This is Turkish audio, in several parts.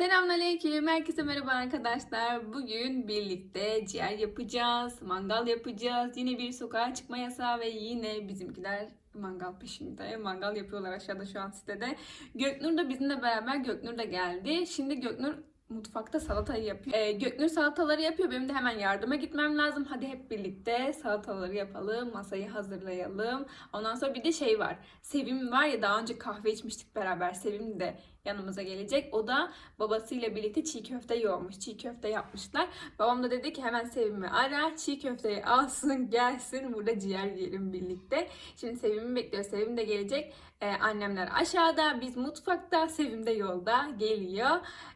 Selamünaleyküm. Herkese merhaba arkadaşlar. Bugün birlikte ciğer yapacağız, mangal yapacağız. Yine bir sokağa çıkma yasağı ve yine bizimkiler mangal peşinde. Mangal yapıyorlar aşağıda şu an sitede. Göknur da bizimle beraber Göknur da geldi. Şimdi Göknur mutfakta salatayı yapıyor. Ee, Göknur salataları yapıyor. Benim de hemen yardıma gitmem lazım. Hadi hep birlikte salataları yapalım. Masayı hazırlayalım. Ondan sonra bir de şey var. Sevim var ya daha önce kahve içmiştik beraber. Sevim de yanımıza gelecek. O da babasıyla birlikte çiğ köfte yoğurmuş. Çiğ köfte yapmışlar. Babam da dedi ki hemen Sevim'i ara. Çiğ köfteyi alsın gelsin. Burada ciğer yiyelim birlikte. Şimdi Sevim'i bekliyor. Sevim de gelecek. Ee, annemler aşağıda. Biz mutfakta. Sevim de yolda geliyor.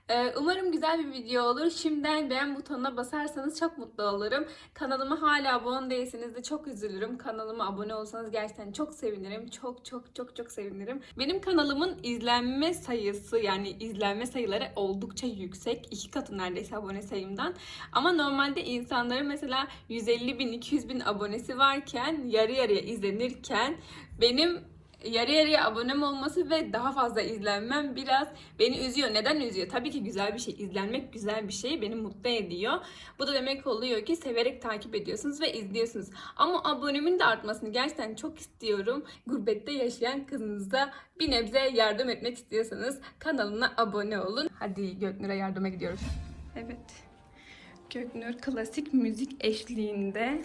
Ee, umarım güzel bir video olur. Şimdiden beğen butonuna basarsanız çok mutlu olurum. Kanalıma hala abone değilseniz de çok üzülürüm. Kanalıma abone olsanız gerçekten çok sevinirim. Çok çok çok çok sevinirim. Benim kanalımın izlenme sayısı yani izlenme sayıları oldukça yüksek. iki katı neredeyse abone sayımdan. Ama normalde insanların mesela 150 bin 200 bin abonesi varken yarı yarıya izlenirken benim yarı yarıya abonem olması ve daha fazla izlenmem biraz beni üzüyor. Neden üzüyor? Tabii ki güzel bir şey. İzlenmek güzel bir şey. Beni mutlu ediyor. Bu da demek oluyor ki severek takip ediyorsunuz ve izliyorsunuz. Ama abonemin de artmasını gerçekten çok istiyorum. Gurbette yaşayan kızınıza bir nebze yardım etmek istiyorsanız kanalına abone olun. Hadi Göknur'a yardıma gidiyoruz. Evet. Göknur klasik müzik eşliğinde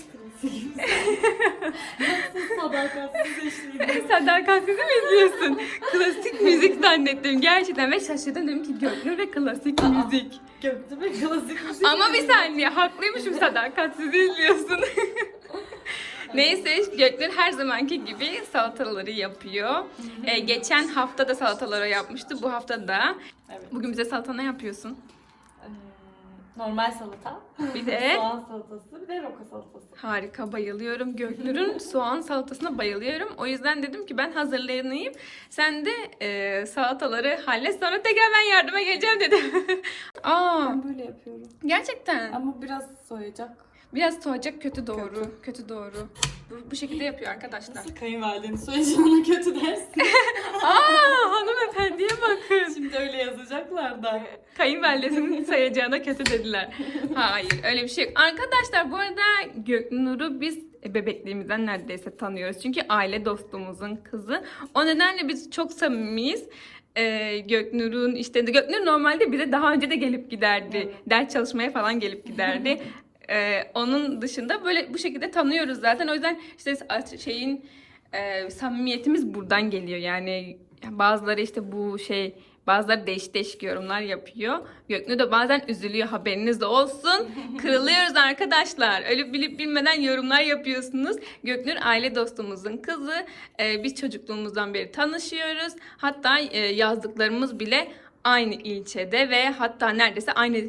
Sadakatsiz eşliğinde. Sadakatsiz mi izliyorsun? Klasik müzik zannettim gerçekten ve şaşırdım dedim ki Göknur ve klasik müzik. Gökte ve klasik müzik. Ama bir saniye haklıymışım sadakatsiz izliyorsun. Neyse Göknur her zamanki gibi salataları yapıyor. Ee, geçen hafta da salataları yapmıştı. Bu hafta da. Evet. Bugün bize salata ne yapıyorsun? Normal salata. Bir de Soğan salatası. Bir de roka salatası. Harika bayılıyorum. Göknur'un soğan salatasına bayılıyorum. O yüzden dedim ki ben hazırlanayım. Sen de e, salataları hallet sonra tekrar ben yardıma geleceğim dedim. Aa Ben böyle yapıyorum. gerçekten. Ama biraz soyacak. Biraz soğuyacak kötü doğru. Kötü, doğru. Bu, bu şekilde yapıyor arkadaşlar. Nasıl kayınvalidenin soyacağına kötü dersin. Aa hanımefendiye bakın. Şimdi öyle yazacaklar da. Kayınvalidesinin sayacağına kötü dediler. Hayır öyle bir şey yok. Arkadaşlar bu arada Göknur'u biz bebekliğimizden neredeyse tanıyoruz. Çünkü aile dostumuzun kızı. O nedenle biz çok samimiyiz. Ee, Göknur'un işte Göknur normalde bize daha önce de gelip giderdi. Evet. Ders çalışmaya falan gelip giderdi. Ee, onun dışında böyle bu şekilde tanıyoruz zaten. O yüzden işte şeyin e, samimiyetimiz buradan geliyor. Yani bazıları işte bu şey Bazıları değişik değişik yorumlar yapıyor. Göknur da bazen üzülüyor haberiniz de olsun. Kırılıyoruz arkadaşlar. Öyle bilip bilmeden yorumlar yapıyorsunuz. Göknur aile dostumuzun kızı. Ee, biz çocukluğumuzdan beri tanışıyoruz. Hatta e, yazdıklarımız bile aynı ilçede ve hatta neredeyse aynı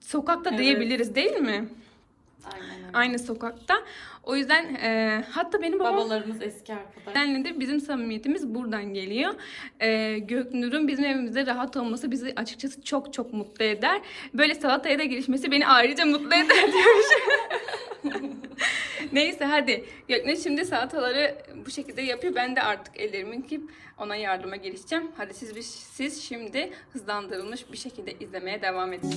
sokakta Evet. diyebiliriz değil mi? Aynen öyle. Aynı sokakta. O yüzden e, hatta benim babam Babalarımız eski arkadaş. De bizim samimiyetimiz buradan geliyor. Ee, Göknur'un bizim evimizde rahat olması bizi açıkçası çok çok mutlu eder. Böyle salataya da girişmesi beni ayrıca mutlu eder diyormuş. Neyse hadi. Göknur şimdi salataları bu şekilde yapıyor. Ben de artık ellerimi yıkayıp ona yardıma girişeceğim. Hadi siz, siz şimdi hızlandırılmış bir şekilde izlemeye devam edin.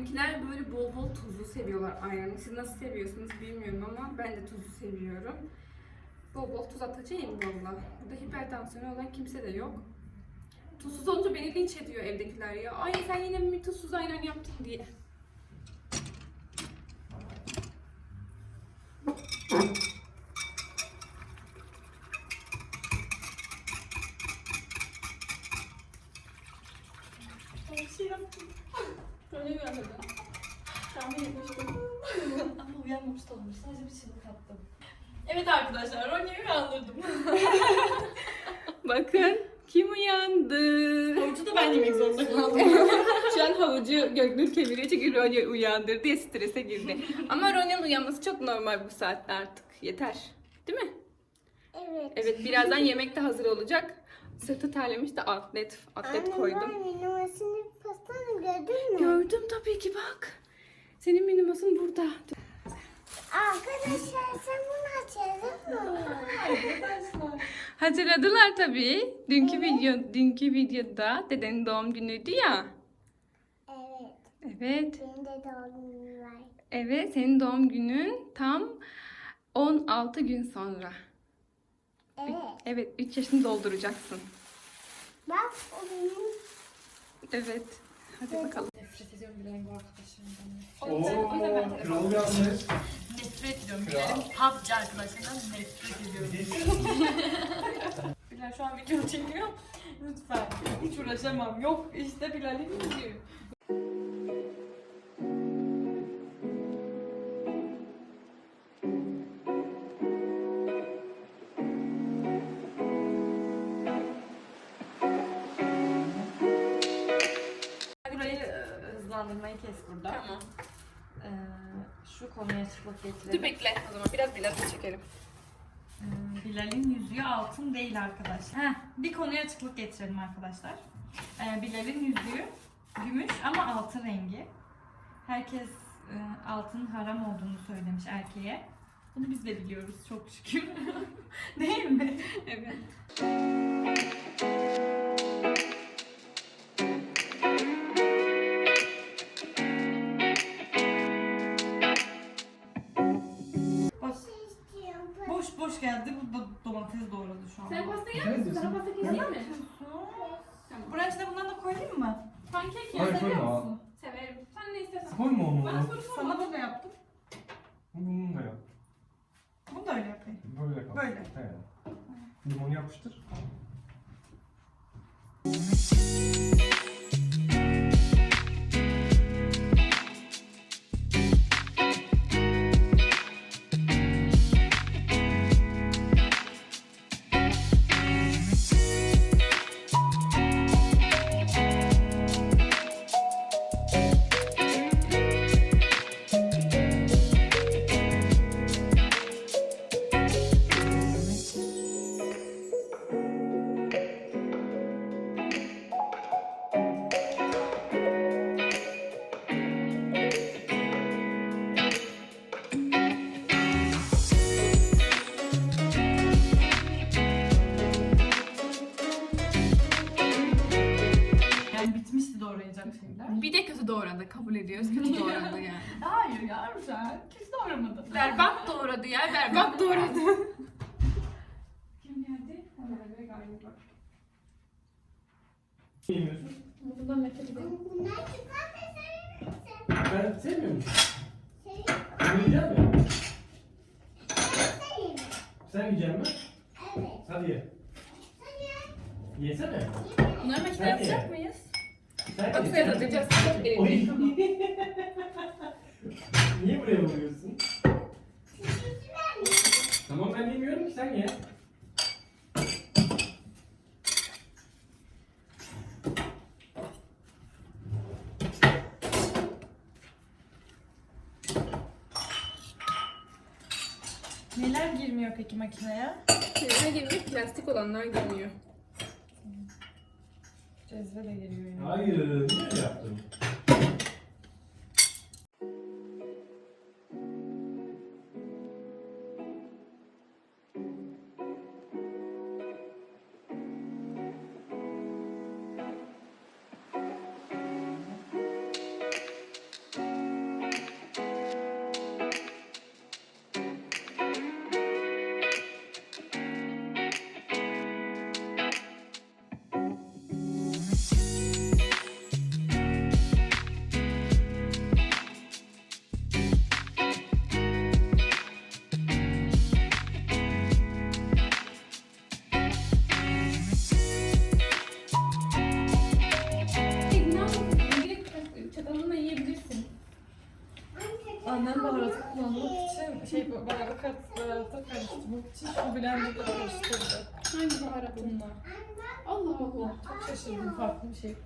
Bizimkiler böyle bol bol tuzlu seviyorlar ayranı. Siz nasıl seviyorsunuz bilmiyorum ama ben de tuzlu seviyorum. Bol bol tuz atacağım valla. Burada hipertansiyonu olan kimse de yok. Tuzsuz olunca beni linç ediyor evdekiler ya. Ay sen yine mi tuzsuz ayran yaptın diye. Bir şey yaptım. Öyle mi anladın? Tahmin etmiştim. Ama uyanmamış da olmuş. Sadece bir çığlık attım. Evet arkadaşlar Ronya'yı uyandırdım. Bakın kim uyandı? Havucu da ben yemek zorunda kaldım. Şu an havucu Göknur kemiriyor çünkü Ronya uyandırdı diye strese girdi. Ama Ronya'nın uyanması çok normal bu saatte artık. Yeter. Değil mi? Evet. Evet birazdan yemek de hazır olacak. Sırtı terlemiş de atlet, atlet koydum. Anne ben numarasını pastanı gördün mü? Gördüm tabii ki bak. Senin minimasın burada. Arkadaşlar sen bunu açalım mı? Hatırladılar tabii. Dünkü video, dünkü videoda dedenin doğum günüydü ya. Evet. Evet. Benim de doğum günüm var. Evet, senin doğum günün tam 16 gün sonra. Evet. Evet, 3 yaşını dolduracaksın. Bak o benim. Evet. Hadi bakalım. Nefret ediyorum Bilal'in bu arkadaşlarından. Oo, kral yalnız. Nefret ediyorum. Bilal'in PUBG arkadaşlarından nefret ediyorum. Bilal şu an video çekiyor. Lütfen. Hiç uğraşamam. Yok işte Bilal'in yüzüğü. Burayı e, hızlandırmayı kes burada. Tamam. Ee, şu konuya açıklık getirelim. Dur bekle o zaman. Biraz biraz çekelim. Ee, Bilal'in yüzüğü altın değil arkadaşlar. Heh, bir konuya açıklık getirelim arkadaşlar. Ee, Bilal'in yüzüğü gümüş ama altın rengi. Herkes e, altının haram olduğunu söylemiş erkeğe. Bunu biz de biliyoruz çok şükür. değil mi? Evet. Ya Hayır, seviyor koyma. musun? Severim. Sen ne istersen. Koyma onu. Bana soru sorma. Sana böyle yaptım. Bunu da yap. Bunu da öyle yapayım. Böyle kal. Böyle. He. Limonu yapıştır. Ne yemiyorsun? Bundan nefret ediyorum. Bunlar çikolata? Ben sevmiyor musun? Seviyorum. Bunu yiyecek misin? Seviyorum. Sen yiyecek misin? Evet. Hadi ye. Yesene. Bunları makine Sen ye. yapacak mıyız? Sen Bak ye. sen atacağız. Oy. Niye buraya vuruyorsun? Tamam ben yemiyorum ki sen ye. Peki makineye? Kelime girmiyor. Plastik olanlar girmiyor. Cezve de geliyor yani. Hayır, niye öyle yaptın? kullanmak için şey baharat baharatı karıştırmak için şu blenderda karıştırdı. Hangi baharat? Bunlar. Allah Allah. Çok şaşırdım farklı bir şey.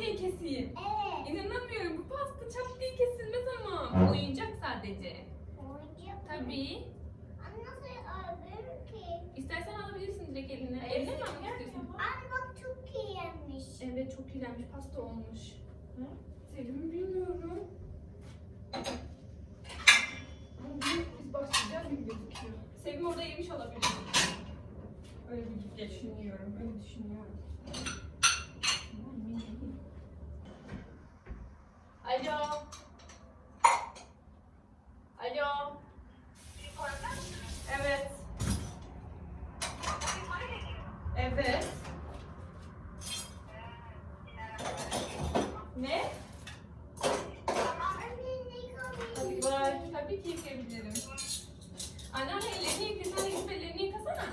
Diye keseyim. Evet. İnanamıyorum. Bu pasta çat diye kesilmez ama. Bu oyuncak sadece. Oyuncak. Tabii. Anne nasıl ağrıyor ki? İstersen alabilirsin direkt eline. Eline mi almak istiyorsun? Anne bak çok iyi yenmiş. Evet çok iyilenmiş. Pasta olmuş. Hı? Selim bilmiyorum. Ama biz biz başlayacağız gibi gözüküyor. Sevim orada yemiş olabilir. Öyle bir düşünüyorum. Öyle düşünüyorum. Alo. Alo. Evet. Evet. Ne? Anne ne Tabii kadar var. Tabii ki yıkayabilirim. Anneanne ellerini yıka. Sen de gidip ellerini yıkasana.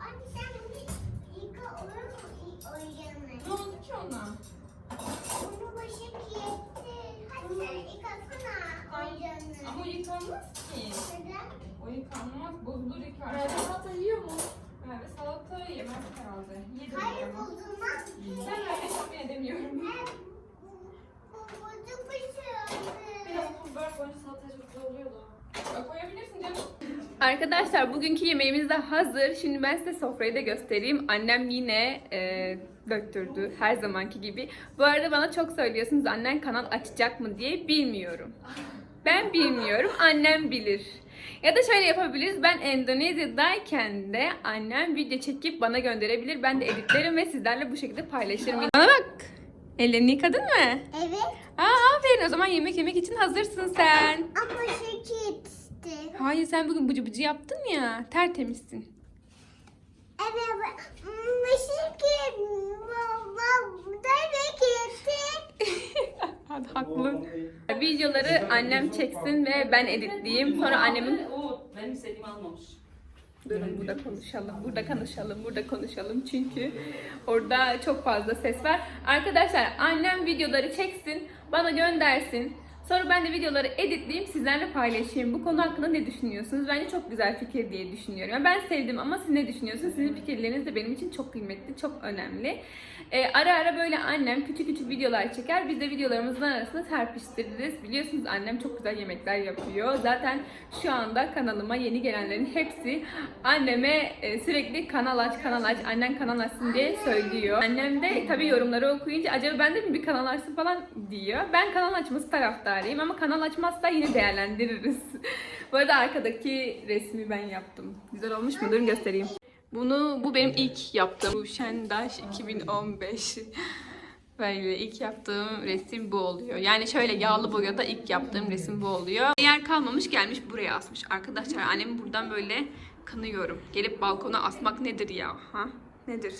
Anne sen bir yıka olur mu o yanı? Ne oldu ki ona? Bunu başı yetti. Hadi sen yıkasana o yanı. Ama o yıkanmaz ki. Neden? O yıkanmaz. Bozulur yıkar. Merve salata yiyor mu? Merve salata yemez herhalde. Yedim Hayır ama. bozulmaz ki. Ben Merve tahmin edemiyorum. Hem bu, bu bozuk bir şey Biraz oldu. tuz biber koyunca salataya çok güzel oluyor da. Bak koyabilirsin canım. Arkadaşlar bugünkü yemeğimiz de hazır. Şimdi ben size sofrayı da göstereyim. Annem yine e, döktürdü her zamanki gibi. Bu arada bana çok söylüyorsunuz annen kanal açacak mı diye bilmiyorum. Ben bilmiyorum. Annem bilir. Ya da şöyle yapabiliriz. Ben Endonezya'dayken de annem video çekip bana gönderebilir. Ben de editlerim ve sizlerle bu şekilde paylaşırım. Bana bak. Ellerini yıkadın mı? Evet Aa aferin. O zaman yemek yemek için hazırsın sen. ama şekil işte. Hayır sen bugün bıcı bıcı yaptın ya. Tertemizsin. Evet şekil. Baba demek yetti. Haklı. Videoları annem çeksin ve ben editleyeyim. Sonra annemin... O benim istediğimi almamış. Durun burada konuşalım, burada konuşalım, burada konuşalım çünkü orada çok fazla ses var. Arkadaşlar annem videoları çeksin, bana göndersin. Sonra ben de videoları editleyeyim, sizlerle paylaşayım. Bu konu hakkında ne düşünüyorsunuz? Bence çok güzel fikir diye düşünüyorum. Yani ben sevdim ama siz ne düşünüyorsunuz? Sizin fikirleriniz de benim için çok kıymetli, çok önemli. Ee, ara ara böyle annem küçük küçük videolar çeker. Biz de videolarımızın arasında serpiştiririz. Biliyorsunuz annem çok güzel yemekler yapıyor. Zaten şu anda kanalıma yeni gelenlerin hepsi anneme e, sürekli kanal aç, kanal aç, annen kanal açsın diye söylüyor. Annem de tabii yorumları okuyunca acaba ben de mi bir kanal açsın falan diyor. Ben kanal açması taraftarıyım ama kanal açmazsa yine değerlendiririz. Bu arada arkadaki resmi ben yaptım. Güzel olmuş mu? Durun göstereyim. Bunu bu benim ilk yaptığım. Bu Şendaş 2015. Böyle ilk yaptığım resim bu oluyor. Yani şöyle yağlı boyada ilk yaptığım resim bu oluyor. Yer kalmamış gelmiş buraya asmış. Arkadaşlar annemi buradan böyle kınıyorum. Gelip balkona asmak nedir ya? Ha? Nedir?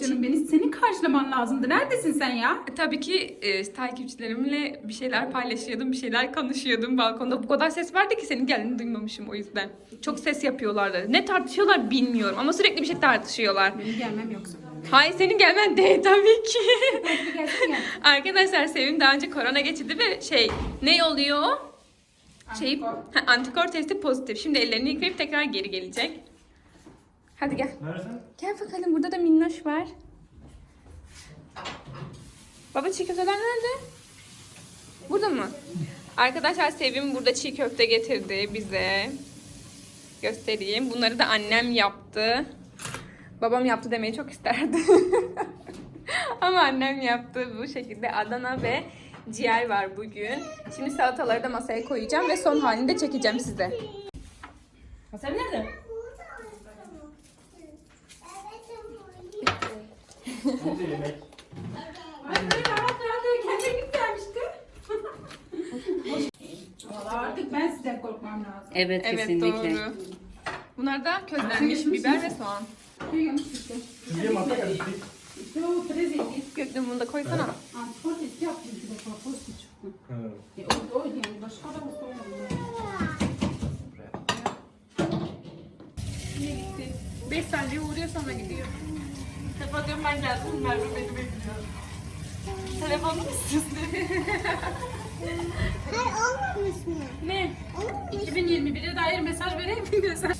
Canım beni senin karşılaman lazımdı. Neredesin sen ya? E, tabii ki e, takipçilerimle bir şeyler paylaşıyordum, bir şeyler konuşuyordum balkonda. Bu kadar ses vardı ki senin geldiğini duymamışım o yüzden. Çok ses yapıyorlardı. Ne tartışıyorlar bilmiyorum ama sürekli bir şey tartışıyorlar. Benim gelmem yoksa. Hayır senin gelmen değil tabii ki. Arkadaşlar Sevim daha önce korona geçirdi ve şey ne oluyor? Şey, Antikor. ha, antikor testi pozitif. Şimdi ellerini yıkayıp tekrar geri gelecek. Hadi gel. Nereden? Gel bakalım burada da minnoş var. Baba çiğ köfteler nerede? Burada mı? Arkadaşlar Sevim burada çiğ köfte getirdi bize. Göstereyim. Bunları da annem yaptı. Babam yaptı demeyi çok isterdi. Ama annem yaptı bu şekilde Adana ve ciğer var bugün. Şimdi salataları da masaya koyacağım ve son halini de çekeceğim size. Sen nerede? Önce yemek. Artık ben sizden korkmam lazım. Evet, Evet kesinlikle. doğru. Bunlar da közlenmiş biber ve soğan. Niye masa karıştık? İşte o prezenti. Gökdün bunu da koysana. Antipot eski yaptım bir defa. Post çıktı. Ha. E, o, o yani başka da mı sormadım. 5 saniye uğruyor sonra gidiyor. Sefa diyorum ben geldim. Merve beni bekliyor. Telefonu mu istiyorsun? Hayır olmamış mı? Ne? Olmamış. 2021'e dair mesaj vereyim mi sen?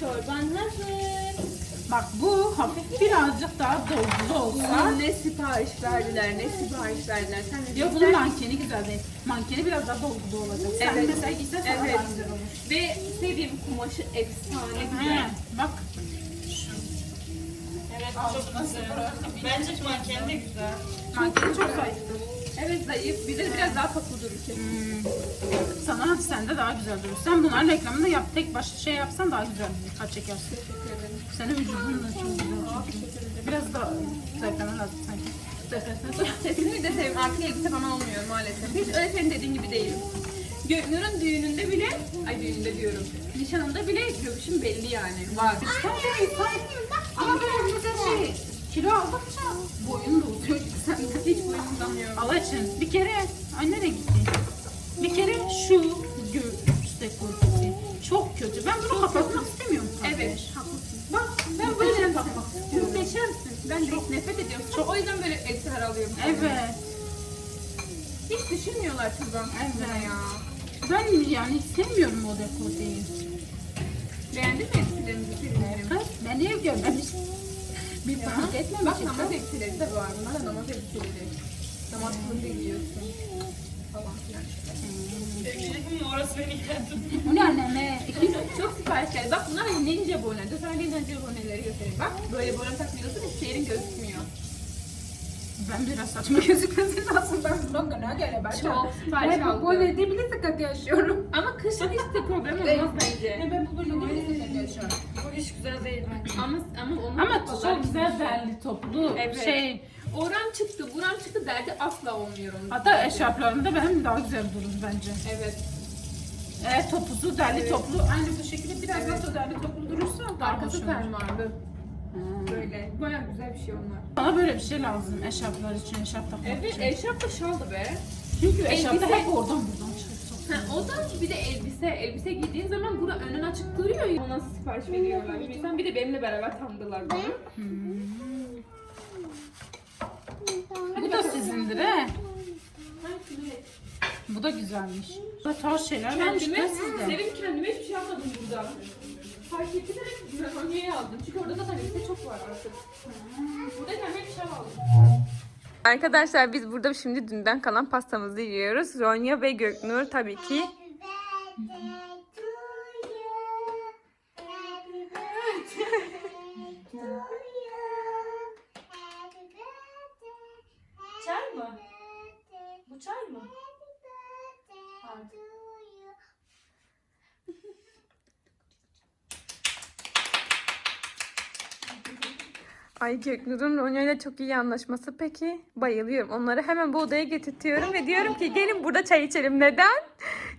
Çorban hazır. Bak bu hafif birazcık daha dolgulu olsa. Ne sipariş verdiler, ne sipariş verdiler. Sen ne Yok bunun mankeni güzel değil. Mankeni biraz daha dolgulu olacak. Sen Evet. mesela giysen sana Evet. daha güzel olur. Ve sevdiğim kumaşı efsane He, güzel. bak. Evet çok güzel. Bence manken de güzel. Mankeni çok zayıftır. Evet zayıf, bir de biraz daha tatlı durur kesin. Sana sende daha güzel durur. Sen bunların reklamını yap. Tek baş şey yapsan daha güzel bir kaç çekersin. Senin vücudun da çok güzel. Biraz da zayıflaman lazım sanki. Kesinlikle sevim. Artık elbise bana olmuyor maalesef. Hiç öyle senin dediğin gibi değilim. Göknur'un düğününde bile, ay düğününde diyorum. Nişanında bile göğüşüm belli yani. Var. Sen de sen. Ama böyle mesela şey kilo aldıkça boyun da uzuyor. Sen Hiç boyum uzamıyor. Allah için bir kere ay nereye gitti? Bir kere şu göğüs dekoltesi çok kötü. Ben bunu kapatmak istemiyorum. kardeş. Evet, haklısın. Bak ben böyle bakmak istiyorum. Muhteşemsin. Ben de hiç nefret ediyorum. Çok o yüzden böyle elbiseler alıyorum. Evet. Hiç düşünmüyorlar kızım. Evet. ya. Ben yani sevmiyorum o dekolteyi. Beğendin mi elbiselerimizi? Kız ben niye görmemişim? Bir fark Bak etmemişim. namaz elbiseleri de var. Bunlar da namaz elbiseleri. Namaz kılınca giyiyorsun. Falan filan. Orası beni geldi. Bu ne anneme? Çok sipariş geldi. Bak bunlar ninja boyunlar. Dur sana ninja boyunları göstereyim. Bak böyle boyun takmıyorsun hiçbir yerin gözükmüyor. Ben biraz saçma gözükmesin lazım. Ben bundan ne göre ben Çok sipariş Ben bu aldım. böyle bile sıkıntı yaşıyorum. Ama kışın hiç problem olmaz bence. Ben bu böyle bile sıkıntı yaşıyorum. Bu iş güzel değil bence. Ama ama onun Ama toplular- çok güzel derli toplu Evet. şey. Oran çıktı, buram çıktı derdi asla olmuyor onun. Hatta eşarplarında benim daha güzel durur bence. Evet. Eğer topuzu derli Evet. toplu aynı bu şekilde biraz daha da derli toplu durursa daha Arkası olur. fermuarlı. Hmm. Baya güzel bir şey onlar. Bana böyle bir şey lazım eşarplar için, eşarp takmak Evet, için. eşarp da şaldı be. Çünkü eşarpta elbise- hep oradan buradan çıkıyor. Ha, o da bir de elbise, elbise giydiğin zaman bura önün açık duruyor ya. Ona sipariş veriyorlar bilmiyorum. Bir de benimle beraber tanıdılar bana. Bu da sizindir he. Bu da güzelmiş. Bu da tarz şeyler varmış Kendime, da sizde. sevim kendime hiçbir şey almadım burada. Fark ettim de Ronya'ya aldım. Çünkü orada zaten elbise çok var artık. Burada kendime bir şey aldım. Arkadaşlar biz burada şimdi dünden kalan pastamızı yiyoruz. Ronya ve Göknur tabii ki. Çay mı? Bu çay mı? Ay Göknur'un Ronya ile çok iyi anlaşması peki. Bayılıyorum. Onları hemen bu odaya getirtiyorum ve diyorum ki gelin burada çay içelim. Neden?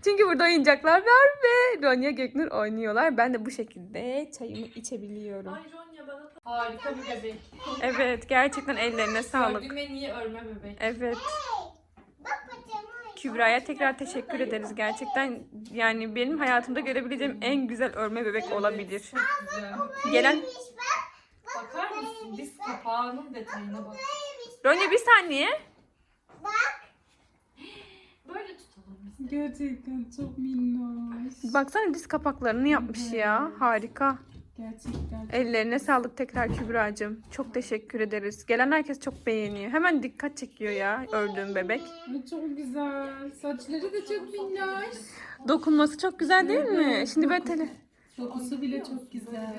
Çünkü burada oyuncaklar var ve Ronya Göknur oynuyorlar. Ben de bu şekilde çayımı içebiliyorum. Ay Ronya bana Harika bir bebek. Evet gerçekten ellerine sağlık. Gördüğüm en iyi örme bebek. Evet. Kübra'ya tekrar teşekkür ederiz. Gerçekten yani benim hayatımda görebileceğim en güzel örme bebek olabilir. Güzel. Gelen Bakar mısın? Diz kapağının detayına bak. Ronya bir saniye. Böyle tutalım biz. gerçekten çok minnoş. Baksana diz kapaklarını yapmış ya. Harika. Gerçekten. Ellerine sağlık tekrar Kübra'cığım. Çok teşekkür ederiz. Gelen herkes çok beğeniyor. Hemen dikkat çekiyor ya ördüğüm bebek. Ay, Çok güzel. Saçları da çok minnoş. Dokunması çok güzel değil mi? Şimdi böyle tele... Dokusu bile çok güzel.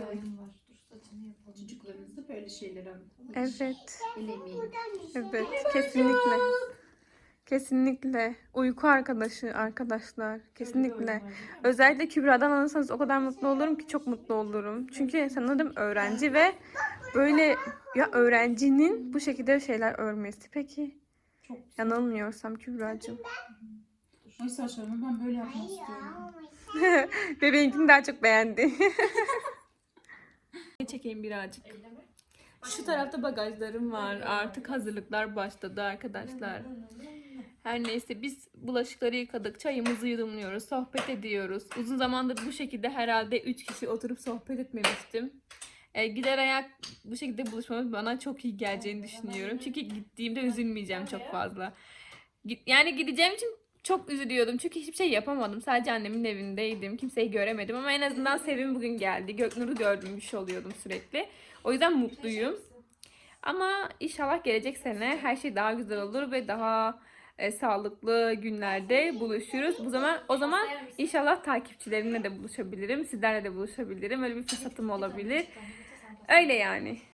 Çocuklarınızda böyle şeyler alın. Evet. Elemeyin. Evet. Kesinlikle. Kesinlikle. Uyku arkadaşı arkadaşlar. Kesinlikle. Özellikle Kübra'dan alırsanız o kadar mutlu olurum ki çok mutlu olurum. Çünkü sanırım öğrenci ve böyle ya öğrencinin bu şekilde şeyler örmesi. Peki yanılmıyorsam Kübra'cığım. Ay saçlarımı ben böyle yapmak istiyorum. Bebeğinkini daha çok beğendi. Çekeyim birazcık. Şu tarafta bagajlarım var. Artık hazırlıklar başladı arkadaşlar. Her neyse biz bulaşıkları yıkadık. Çayımızı yudumluyoruz. Sohbet ediyoruz. Uzun zamandır bu şekilde herhalde 3 kişi oturup sohbet etmemiştim. E, gider ayak bu şekilde buluşmamız bana çok iyi geleceğini düşünüyorum. Çünkü gittiğimde üzülmeyeceğim çok fazla. Yani gideceğim için çok üzülüyordum. Çünkü hiçbir şey yapamadım. Sadece annemin evindeydim. Kimseyi göremedim ama en azından Sevim bugün geldi. Göknur'u şey oluyordum sürekli. O yüzden mutluyum. Ama inşallah gelecek sene her şey daha güzel olur ve daha e, sağlıklı günlerde buluşuruz. Bu zaman o zaman inşallah takipçilerimle de buluşabilirim. Sizlerle de buluşabilirim. Öyle bir fırsatım olabilir. Öyle yani.